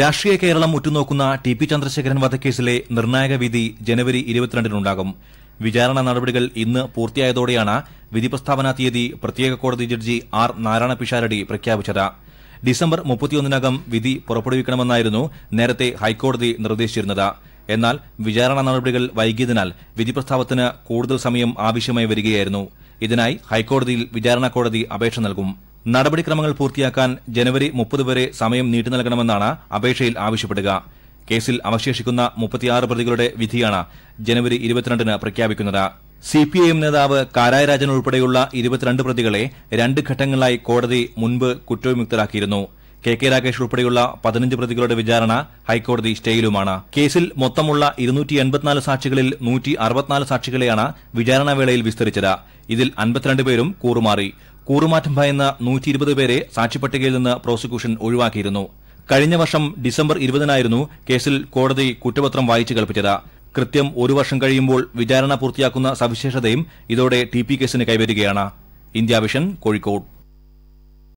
രാഷ്ട്രീയ കേരളം ഉറ്റുനോക്കുന്ന T P Chandrasekharan വധക്കേസിലെ നിർണായക വിധി ജനുവരി ഇരുപത്തിരണ്ടിനുണ്ടാകും. വിചാരണ നടപടികൾ ഇന്ന് പൂർത്തിയായതോടെയാണ് വിധി പ്രസ്താവനാ തീയതി പ്രത്യേക കോടതി ജഡ്ജി ആർ നാരായണ പിഷാരടി പ്രഖ്യാപിച്ചത്. ഡിസംബർ മുപ്പത്തിയൊന്നിനകം വിധി പുറപ്പെടുവിക്കണമെന്നായിരുന്നു നേരത്തെ ഹൈക്കോടതി നിർദ്ദേശിച്ചിരുന്നത്. എന്നാൽ വിചാരണ നടപടികൾ വൈകിയതിനാൽ വിധി പ്രസ്താവത്തിന് കൂടുതൽ സമയം ആവശ്യമായി വരികയായിരുന്നു. ഇതിനായി ഹൈക്കോടതിയിൽ വിചാരണ കോടതി അപേക്ഷ നൽകും. നടപടിക്രമങ്ങൾ പൂർത്തിയാക്കാൻ ജനുവരി മുപ്പത് വരെ സമയം നീട്ടി നൽകണമെന്നാണ് അപേക്ഷയിൽ ആവശ്യപ്പെടുക. കേസിൽ അവശേഷിക്കുന്ന മുപ്പത്തിയാറ് പ്രതികളുടെ വിധിയാണ് ജനുവരി ഇരുപത്തിരണ്ടിന് പ്രഖ്യാപിക്കുന്നത്. സിപിഐഎം നേതാവ് കാരായ രാജൻ ഉൾപ്പെടെയുള്ള ഇരുപത്തിരണ്ട് പ്രതികളെ രണ്ട് ഘട്ടങ്ങളിലായി കോടതി മുൻപ് കുറ്റവിമുക്തരാക്കിയിരുന്നു. കെ കെ രാകേഷ് ഉൾപ്പെടെയുള്ള പതിനഞ്ച് പ്രതികളുടെ വിചാരണ ഹൈക്കോടതി സ്റ്റേയിലുമാണ്. കേസിൽ മൊത്തമുള്ള ഇരുന്നൂറ്റി എൺപത്തിനാല് സാക്ഷികളിൽ നൂറ്റി അറുപത്തിനാല് സാക്ഷികളെയാണ് വിചാരണാവേളയിൽ വിസ്തരിച്ചത്. ഇതിൽ അൻപത്തിരണ്ട് പേരും കൂറുമാറി. കൂറുമാറ്റം ഭയന്ന നൂറ്റി ഇരുപത് പേരെ സാക്ഷിപ്പട്ടികയിൽ നിന്ന് പ്രോസിക്യൂഷൻ ഒഴിവാക്കിയിരുന്നു. കഴിഞ്ഞ വർഷം ഡിസംബർ ഇരുപതിനായിരുന്നു കേസിൽ കോടതി കുറ്റപത്രം വായിച്ചു കൽപ്പിച്ചത് കൃത്യം ഒരു വർഷം കഴിയുമ്പോൾ വിചാരണ പൂർത്തിയാക്കുന്ന സവിശേഷതയും ഇതോടെ ടി പി കേസിന് കൈവരികയാണ്. India vision Kozhikode.